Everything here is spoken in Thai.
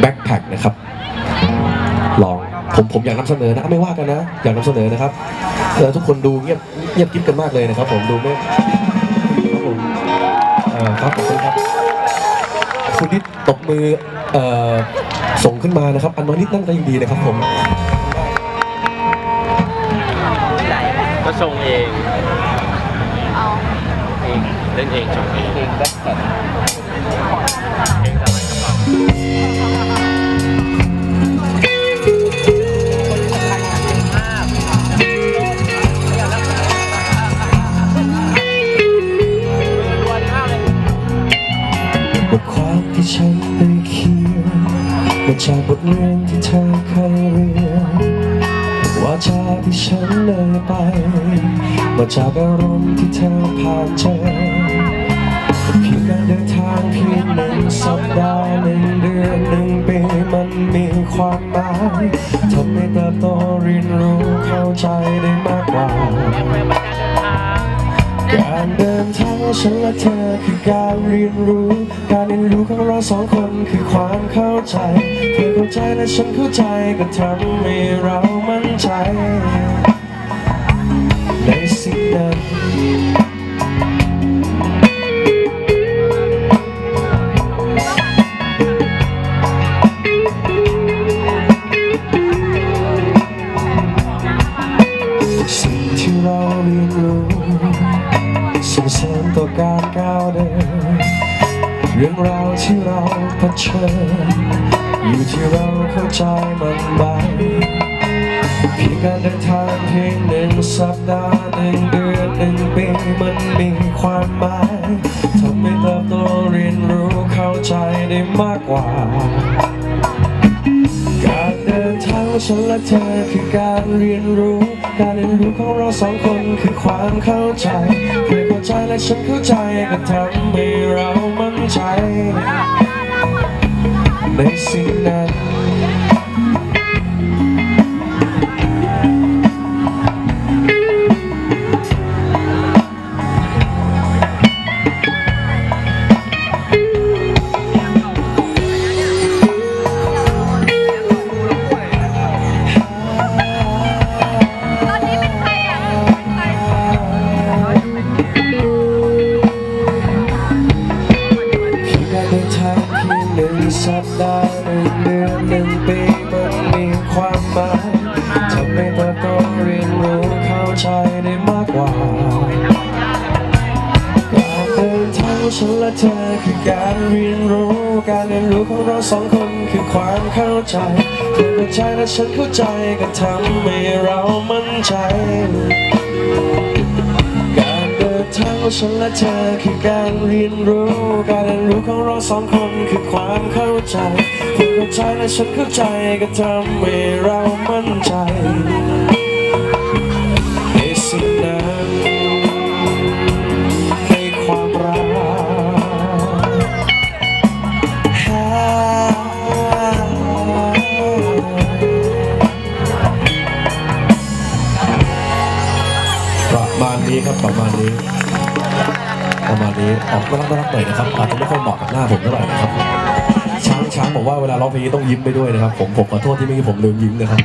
แบ็คแพคนะครับ ลองผมผมอยากนำเสนอนะไม่ว่ากันนะ อยากนำเสนอนะครับเออทุกคนดูเงียบเงียบกิ๊บกันมากเลยนะครับ ผมดูไม่ครับผมเออครับขอบคุณครับคุณนิดตบมือเอ่อส่งขึ้นมานะครับ อันน้อยนิดนั่นก็ยังดีนะครับ ผมก็ส่งเองเองเล่นเองชงเองเองแบ็คแพคเองทำไมกระ บทความที่ฉันได้เขียนมาจากบทเรียนที่เธอเคยเรียนว่าจาที่ฉันเลยไป มาจากอารมณ์ที่เธอผ่านเจอ ฉันและเธอคือการเรียนรู้ การเรียนรู้ของเราสองคนคือความเข้าใจ เธอเข้าใจและฉันเข้าใจก็ทำให้เรามัน รื่องราวที่เราเผชิญอยู่ที่เราเข้าใจมันไหมเพียงการเดินทางเพียงหนึ่งสัปดาห์หนึ่งเดือนหนึ่งปีมันมีความหมายทำให้เติบโตเรียนรู้เข้าใจได้มากกว่า การเดินทางของฉันและเธอคือการเรียนรู้ การเรียนรู้ของเราสองคนคือความเข้าใจเพื่อเข้าใจและฉันเข้าใจก็ทำให้เรา มั่น ดือนหนึ่งปีมันมีความหมายทำให้เติบโตเรียนรู้เข้าใจได้มากกว่าการเดินทางของฉันและเธอคือการเรียนรู้ การเรียนรู้ของเราสองคนคือความเข้าใจเธอเข้าใจและฉันเข้าใจก็ทำให้เรามั่นใจการเดินทางของฉันและเธอคือการเรียนรู้ การเรียนรู้ของเราสองคนคือความเข้าใจ เธอเข้าใจและฉันเข้าใจก็ทำให้เรามั่นใจในสิ่งนั้นในความรักประมาณนี้ครับประมาณนี้ประมาณนี้ออกน่ารักน่ารักหน่อยนะครับอาจจะไม่ค่อยเหมาะกับหน้าผมเท่าไหร่นะครับ ช้างบอกว่าเวลาร้องเพลงนี้ต้องยิ้มไปด้วยนะครับ ผมผมขอโทษที่เมื่อกี้ผมลืมยิ้มนะครับ